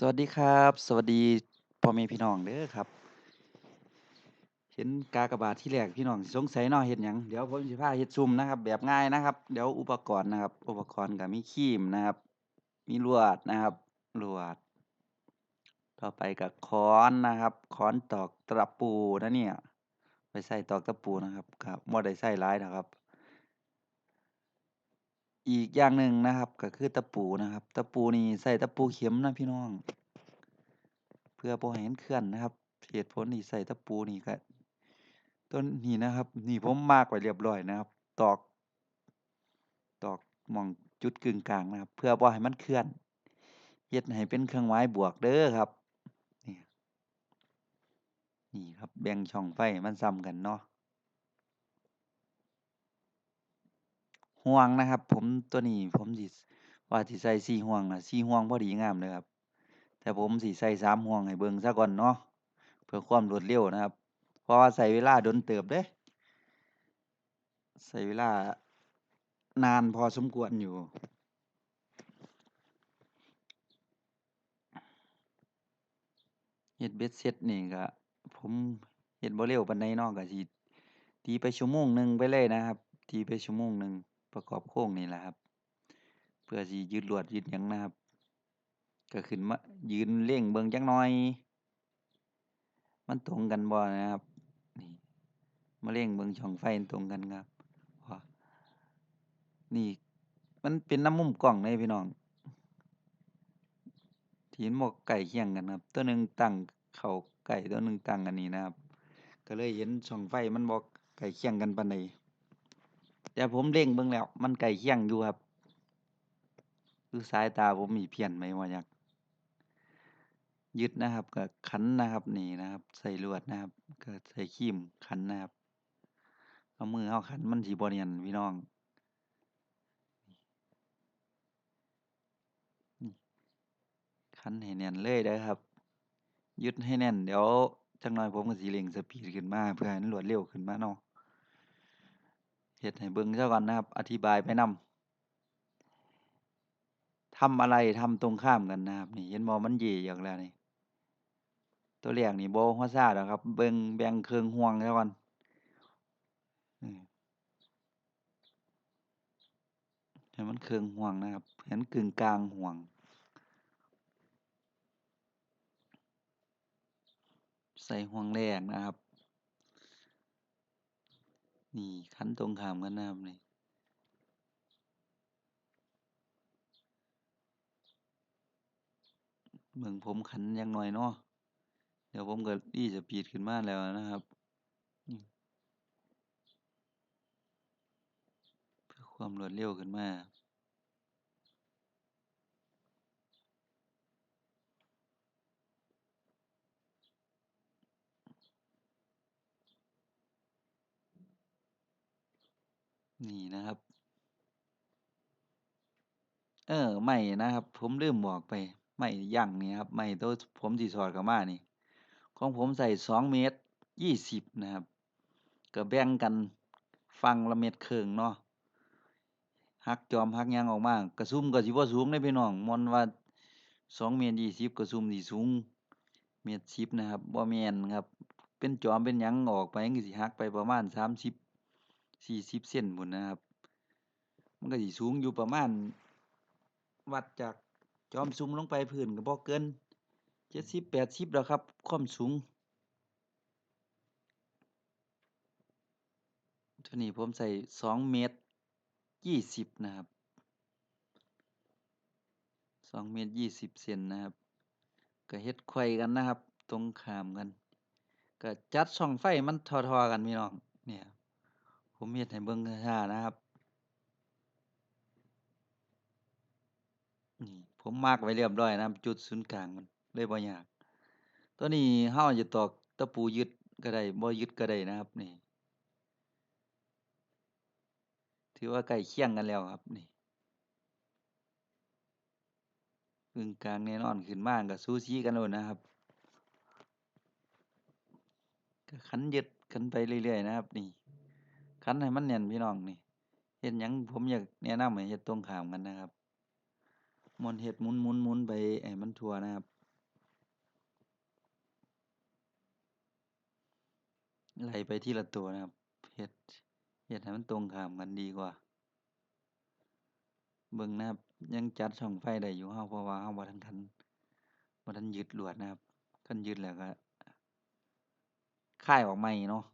สวัสดีครับ สวัสดีพ่อแม่พี่น้องเด้อครับ เห็นกากบาทที่แรกพี่น้องสงสัยเนาะเฮ็ดหยังเดี๋ยวผมสิพาเฮ็ดซุ่มนะครับ แบบง่ายนะครับ เดี๋ยวอุปกรณ์นะครับ อุปกรณ์ก็มีครีมนะครับ มีลวดนะครับลวด ต่อไปก็ค้อนนะครับค้อนตอกตะปูนะเนี่ยไปใส่ตอกตะปูนะครับก็บ่ได้ใช้หลายดอกครับ อีกอย่างหนึ่งนะครับก็คือตะปูนะครับ ตะปูนี่ใช้ตะปูเข็มนะพี่น้อง เพื่อบ่ให้มันเคลื่อนนะครับเหตุผลที่ใช้ตะปูนี่ก็ตัวนี้นะครับ นี่ผมมากไว้เรียบร้อยนะครับ ตอก ตอกหม้องจุดกึ่งกลางนะครับ เพื่อบ่ให้มันเคลื่อนเฮ็ดให้เป็นเครื่องหมายบวกเด้อครับนี่นี่ครับแบ่งช่องไฟมันส่ำกันเนาะ ห่วงนะครับ ผมตัวนี้ผมสิว่าสิใส่4ห่วงน่ะ4ห่วงพอดีงามเลยครับ แต่ผมสิใส่3ห่วงให้เบิ่งซะก่อนเนาะเพื่อความรวดเร็วนะครับ เพราะว่าใช้เวลาโดนเติบเดะใช้เวลานานพอสมควรอยู่เฮ็ดเบ็ดเสร็จนี่ก็ผมเฮ็ดบ่เร็วปานใดนาะก็สิตีไปชั่วโมงหนึ่งไปเลยนะครับ ตีไปชั่วโมงหนึ่ง ประกอบโครงนี่แหละครับ เพื่อสิยึดลวดยึดยังนะครับ ก็ขึ้นมายืนเล็งเบิ่งจักหน่อย มันตรงกันบ่นะครับนี่มาเล็งเบิ่งช่องไฟตรงกันครับนี่มันเป็นน้ำมุมกล้องเดะพี่น้องที่มันบ่ใกล้เคียงกันครับ ตัวหนึ่งตั้งเขาใกล้ตัวหนึ่งตั้งอันนี้นะครับ ก็เลยเห็นช่องไฟมันบ่ใกล้เคียงกันปานใด แต่ผมเล็งเบิ่งแล้ว มันใกล้เคียงอยู่ครับหรือสายตาผมนี่เพี้ยนไปบ่จักยึดนะครับก็ขันนะครับนี่นะครับ ใส่ลวดนะครับก็ใส่ครีมขันนะครับเอามือเราขันมันสิบ่แน่นพี่น้องขันให้แน่นเลยเด้ครับ ยึดให้แน่นเดี๋ยวจักหน่อยผมก็สิเร่งสปีดขึ้นมาเพื่อให้มันรวดเร็วขึ้นมาเนาะ เฮ็ดให้เบิ่งซะก่อนนะครับ อธิบายไปนำทำอะไรทำตรงข้ามกันนะครับ นี่เห็นบ่มันเย่ออกแล้วนี่ตัวแรกนี่โบ่ฮอดซ่าดครับ เบิ่งแบ่งครึ่องห่วงซะก่อนอืมให้มันเครึ่องห่วงนะครับให้มันกึ่งกลางห่วงใส่ห่วงแรกนะครับ นี่ขันตรงข้ามกันนะครับนี่เมืองผมขันยังหน่อยเนาะเดี๋ยวผมก็ดีจะปีดขึ้นมาแล้วนะครับ เพื่อความรวดเร็วขึ้นมา นี่นะครับ เออไม้นะครับ ผมลืมบอกไป ไม้ยั่งนี่ครับไม้ตัวผมสิสอดเข้ามานี่ของผมใส่2เมตร20นะครับก็แบ่งกันฝั่งละเม็ดครึ่งเนาะหักจอมหักยังออกมากระซุ่มก็สิบ่าสูงเดะพี่น้องม่นว่า2เมตร20กระซุ่มสิสูงเมตร10นะครับบ่แม่นครับ เป็นจอมเป็นยังออกไปมันก็สิหักไปประมาณสามสิบ 30 40เซนพู้นนะครับ มันก็สิสูงอยู่ประมาณ วัดจากจอมซุ้มลงไปพื้นก็บ่เกิน70-80ดอกครับ ความสูงตัวนี้ผมใส่2เมตร20นะครับ2เมตร20เซนนะครับ ก็เฮ็ดไขว้กันนะครับ ตรงขามกัน ก็จัดช่องไฟมันท่าๆกันพี่น้องเนี่ย ผมเฮ็ดให้เบิ่งช้าๆนะครับ นี่ผมมาร์กไว้เรียบร้อยนะครับ จุดศูนย์กลางมันเลยบ่ยาก ตัวนี้เราจะตอกตะปูยึดก็ได้บ่ยึดก็ได้นะครับนี่ ถือว่าใกล้เคียงกันแล้วครับนี่กึ่งกลางแน่นอนขึ้นมาก็สูสีกันโลดนะครับก็ขันยึดกันไปเรื่อยๆนะครับนี่ คันให้มันเนียนพี่น้องนี่เห็ดยังผมอยากเนียน้าเหมือนเห็ดตรงข้ามกันนะครับมันเห็ดหมุนหมุนหมุนไปไอ้มันทัวนะครับไหลไปที่ละตัวนะครับเห็ดเห็ดให้มันตรงข้ามกันดีกว่า เบิ่งนะครับยังจัดช่องไฟได้อยู่เฮาเพราะว่าเฮาบ่ทันคันบ่ทันยึดหลวดนะครับขันยึดแล้วก็ค่ายออกใหม่เนาะ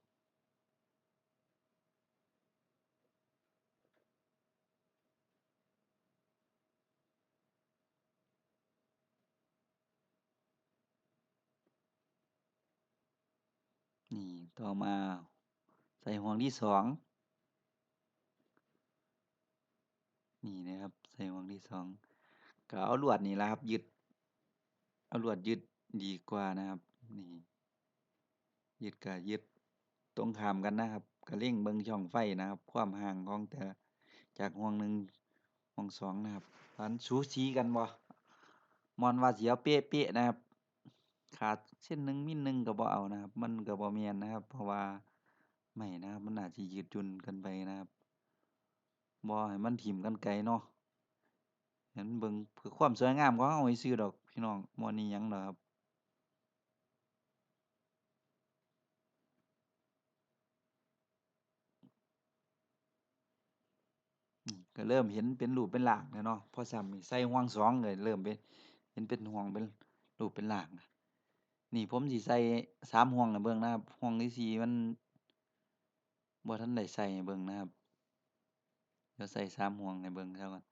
ต่อมาใส่ห่วงที่2นี่นะครับ ใส่ห่วงที่2ก็เอาลวดนี่ละครับยึด เอาลวดยึดดีกว่านะครับ นี่ ยึดก็ยึดตรงข้ามกันนะครับก็เล็งเบิงช่องไฟนะครับ ความห่างของแต่จากห่วงหนึ่งห่วงสองนะครับมันสูสีกันบ่มอนว่าสิเอาเป๊ะๆนะครับ ขาด เส้นหนึ่งมิลหนึ่งก็บ่เอานะครับ มันก็บ่แม่นนะครับ เพราะว่าไม้นะครับ มันน่าสิยืดหยุ่นเกินไปนะครับ บ่ให้มันทิ่มกันไกลเนาะให้มันเบิ่งเพื่อความสวยงามของเราซื่อดอกพี่น้องบ่นี่หยังดอกครับก็เริ่มเห็นเป็นรูปเป็นร่างแล้วเนาะพอซ้ำนี่ใส่ห่วง2ก็เลยเริ่มเป็นเห็นเป็นห่วงเป็นรูปเป็นร่างแล้ว นี่ผมสิใส่3ห่วงให้เบิ่งนะครับ ห่วงที่สี่มันบ่ทันได้ใส่ให้เบิ่งนะครับ เดี๋ยวใส่สามห่วงให้เบิ่งซะก่อน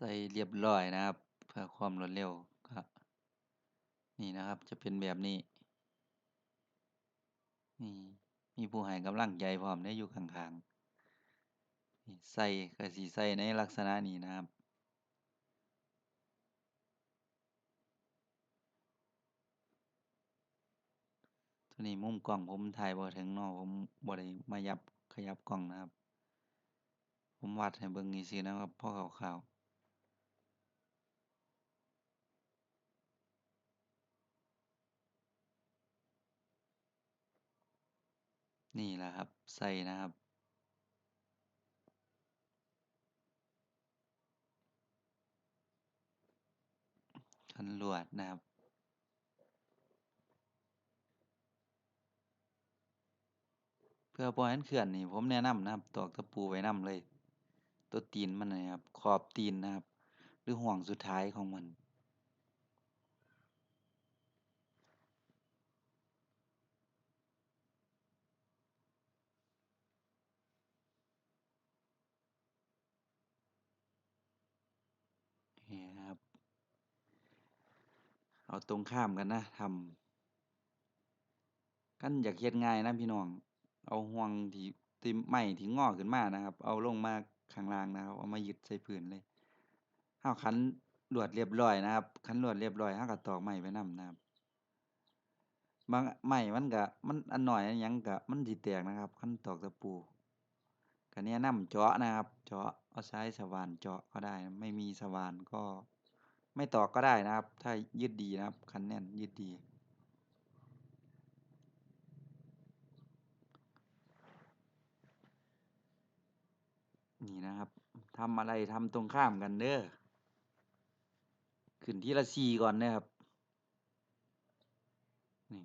ใส่เรียบร้อยนะครับ เพื่อความรวดเร็วก็นี่นะครับจะเป็นแบบนี้ นี่มีผู้ให้กำลังใจพร้อมเดะอยู่ข้างๆนี่ใส่ก็สิใส่ในลักษณะนี้นะครับตัวนี้มุมกล้องผมถ่ายบ่ถึงเนาะผมบ่ได้มายับขยับกล้องนะครับ ผมวัดให้เบิ่งซื่อๆนะครับพ่อคร่าวๆ นี่แหละครับ ใส่นะครับ คันลวดนะครับเพื่อบ่ให้มันเคลื่อนนี่ผมแนะนำนะครับ ตอกตะปูไว้นำเลย ตัวตีนมันนี่ครับ ขอบตีนนะครับ หรือห่วงสุดท้ายของมันนะครับ เอาตรงข้ามกันนะทำคันอยากเฮ็ดง่ายนะพี่น้อง เอาห่วงที่ที่ไม้ที่งอขึ้นมานะครับ เอาลงมาข้างล่างนะครับ เอามายึดใส่พื้นเลยเราขันลวดเรียบร้อยนะครับขันลวดเรียบร้อยเราก็ตอกไม้ไว้นำนะครับ บางไม้มันก็มันอันน้อยอันหยังก็มันสิแตกนะครับ คันตอกตะปูก็แนะนำเจาะนะครับ เจาะเอาใช้สว่านเจาะก็ได้ ไม่มีสว่านก็ ไม่ตอกก็ได้นะครับ ถ้ายึดดีนะครับ คันแน่นยึดดี นี่นะครับทำอะไรทำตรงข้ามกันเด้อขึ้นทีละ4ก่อนเด้อครับนี่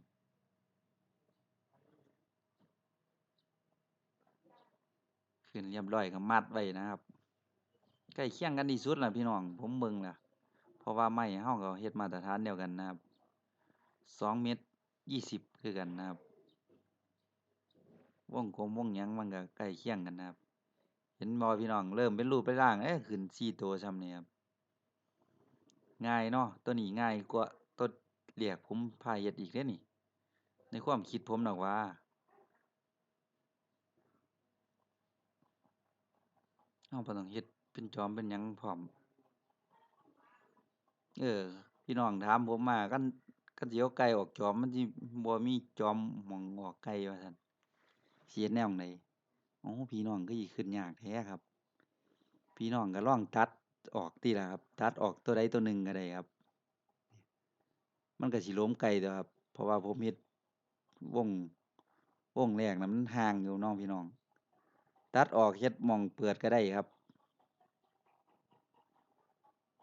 ขึ้นเรียบร้อยก็มัดไว้นะครับใกล้เคียงกันที่สุดแล้วพี่น้อง ผมเบิ่งแล้ว เพราะว่าไม้เราก็เฮ็ดมาตรฐานเดียวกันนะครับ2เมตร20คือกันนะครับ วงกลมวงยังมันก็ใกล้เคียงกันนะครับ เห็นบ่พี่น้องเริ่มเป็นรูปเป็นร่างเอ๊ะขึ้น4ตัวส่ำนี้ครับง่ายเนาะตัวนี้ง่ายกว่าตัวแรกผมพายเฮ็ดอีกเดะนี่ ในความคิดผมดอกว่าเราบ่ต้องเฮ็ดเป็นจอมเป็นยังพร้อม เออพี่น้องถามผมมา คัน คันสิเอาไก่ออกจอม มันสิบ่มีจอมหม้องออกไก่ว่าซั่นสิเฮ็ดแนวจั่งใดอ๋อพี่น้องคือสิคิดยากแท้ครับ พี่น้องก็ลองตัดออกติล่ะครับ ตัดออกตัวใดตัวหนึ่งก็ได้ครับ มันก็สิล้มไกลตั่วครับ เพราะว่าผมเฮ็ดวง วงแรกน่ะมันห่างอยู่เนาะพี่น้อง ตัดออกเฮ็ดหม้องเปิดก็ได้ครับ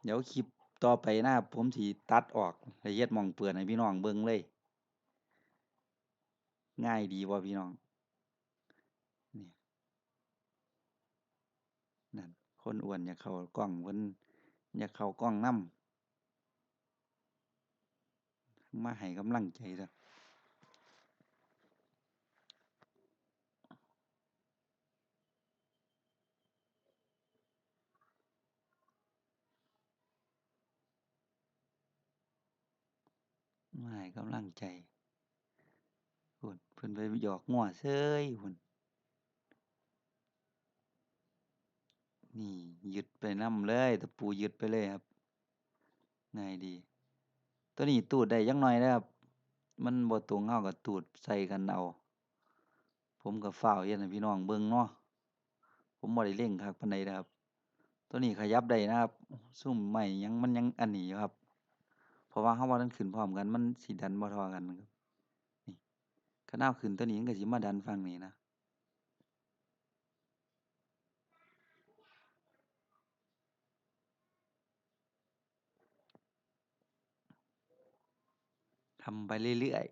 เดี๋ยวคลิป ต่อไปหน้าผมสีตัดออกละเอียดมองเปิดให้พี่น้องเบิ่งเลย ง่ายดีบ่พี่น้องนี่นั่นคนอ้วนอยากเข้ากล้องเพิ่นอยากเข้ากล้องนำมาให้กำลังใจเด้อ มา ใจพู้นเพิ่นไปหยอกงัวเฉยพู้นนี่ยึดไปนำเลยตะปูยึดไปเลยครับง่ายดี ตัวนี้ตูดได้จักหน่อยเด้อครับ มันบ่ตรงเราก็ตูดใส่กันเอา ผมก็ฟ้าวเฮ็ดให้พี่น้องเบิ่งเนาะผมบ่ได้เร่งคักปานใดเด้อครับ ตัวนี้ขยับได้นะครับ ซุ่มไม้หยังมันยังอันนี้อยู่ครับ เพราะว่าเราบ่ทันขึ้นพร้อมกัน มันสิดันบ่เท่ากันครับ นี่ คันเราขึ้นตัวนี้มันก็สิมาดันฝั่งนี้นะทำไปเรื่อย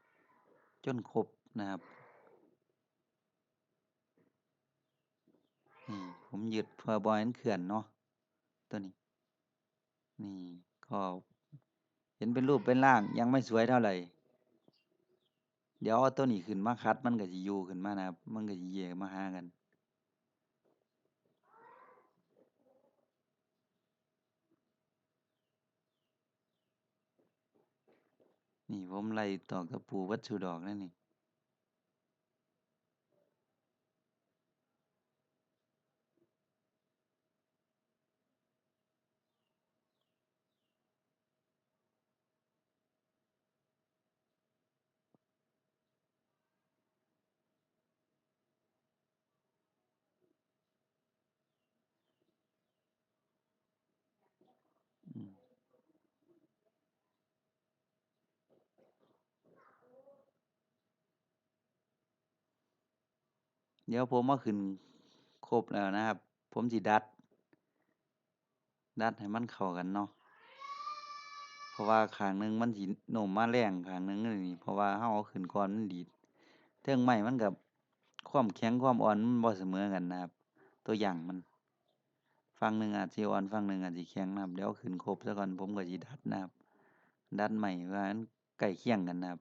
ๆ จนครบนะครับ นี่ผมหยึดเพื่อบ่ให้นเคลื่อนเนาะ ตัวนี้ นี่ก็ เห็นเป็นรูปเป็นร่างยังไม่สวยเท่าไหร่ เดี๋ยวเอาตัวนี้ขึ้นมาคัด มันก็จะอยู่ขึ้นมานะครับ มันก็จะเย่มาหากัน นี่ผมไล่ตอกตะปูเบิดซุดอกนั่นนี่ เดี๋ยวผมเอาขึ้นครบแล้วนะครับ ผมสิดัด ดัดให้มันเข้ากันเนาะเพราะว่าขางหนึ่งมันสิโน้มมาแรงขางหนึ่งนี่เพราะว่าเราเอาขึ้นก่อนมันดีดเทิงไม้มันก็ความแข็งความอ่อนมันบ่เสมอกันนะครับ ตัวอย่างมันฝั่งหนึ่งอาจสิอ่อนฝั่งหนึ่งอาจสิแข็งนะครับ เดี๋ยวขึ้นครบซะก่อนผมก็สิดัดนะครับ ดัดไม้ว่ามันใกล้เคียงกันนะครับ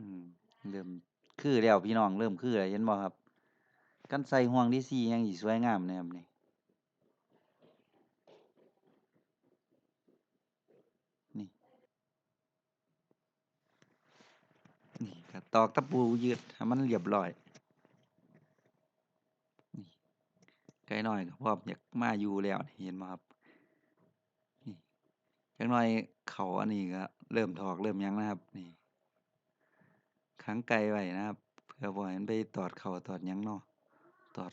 อืม เริ่มคือแล้วพี่น้องเริ่มคือแล้วเห็นบ่ครับคันใส่ห่วง DC แฮ่งสิสวยงามเลยครับนี่นี่นี่ก็ตอกตะปูยึดให้มันเรียบร้อยนี่ไก่น้อยก็พร้อมอยากมาอยู่แล้วเห็นบ่ครับนี่จักหน่อยเขาอันนี้ก็เริ่มถอกเริ่มยังนะครับนี่ ขังไก่ไว้นะครับ เพื่อบ่ให้มันไปตอดเข้าตอดหยังเนาะตอด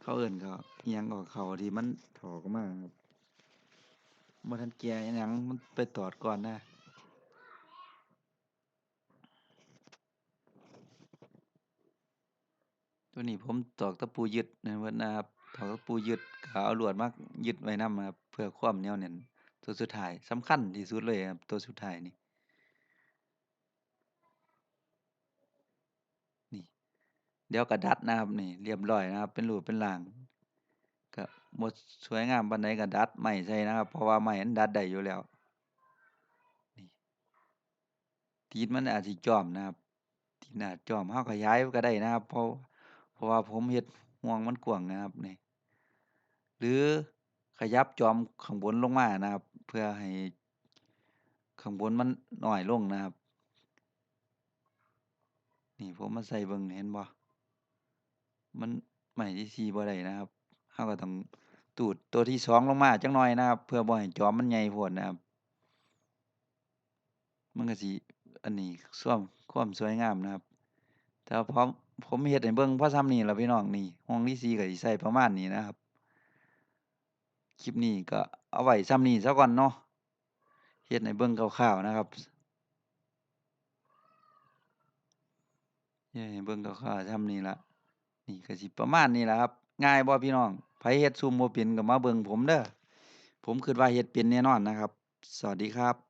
เขาเอิ้นก็อิหยังก็เข้าที่มันถอกออกมาครับบ่ทันแก่อิหยังมันไปตอดก่อนนะ ตัวนี้ผมตอกตะปูยึดให้เบิดนะครับตอกตะปูยึดก็เอาลวดมายึดไว้นำนะครับ เพื่อความเนียวแน่นตัวสุดท้ายสำคัญที่สุดเลยครับตัวสุดท้ายนี่ เดี๋ยวก็ดัดนะครับนี่เรียบร้อยนะครับ เป็นรูปเป็นร่างก็บ่สวยงามปานใดก็ดัดไม้ใส่นะครับ เพราะว่าไม้มันดัดได้อยู่แล้วนี่ตีนมันอาจสิจ้อมนะครับตีนอาจจอมเราขยายก็ได้นะครับ เพราะเพราะว่าผมเฮ็ดห่วงมันกว้างนะครับนี่หรือขยับจอมข้างบนลงมานะครับ เพื่อให้ข้างบนมันหน้อยลงนะครับ นี่ผมมาใส่เบิ่งเห็นบ่ มันไม้ DC บ่ได้นะครับเราก็ต้องตูดตัวที่2ลงมาจักหน่อยนะครับ เพื่อบ่ให้จอมมันใหญ่โพดนะครับ มันก็สิอันนี้ส่วมความสวยงามนะครับ แต่ว่าพอผมเฮ็ดให้เบิ่งพอส่ำนี้ล่ะพี่น้องนี่ ห้องที่4ก็สิใช้ประมาณนี้นะครับ คลิปนี้ก็เอาไว้ส่ำนี้ซะก่อนเนาะเฮ็ดให้เบิ่งคร่าวๆนะครับเฮ็ดให้เบิ่งคร่าวๆส่ำนี้ล่ะ นี่ก็สิประมาณนี้ล่ะครับ ง่ายบ่พี่น้องไผเฮ็ดซุมบ่เป็นก็มาเบิ่งผมเด้อ ผมคิดว่าเฮ็ดเป็นแน่นอนนะครับ สวัสดีครับ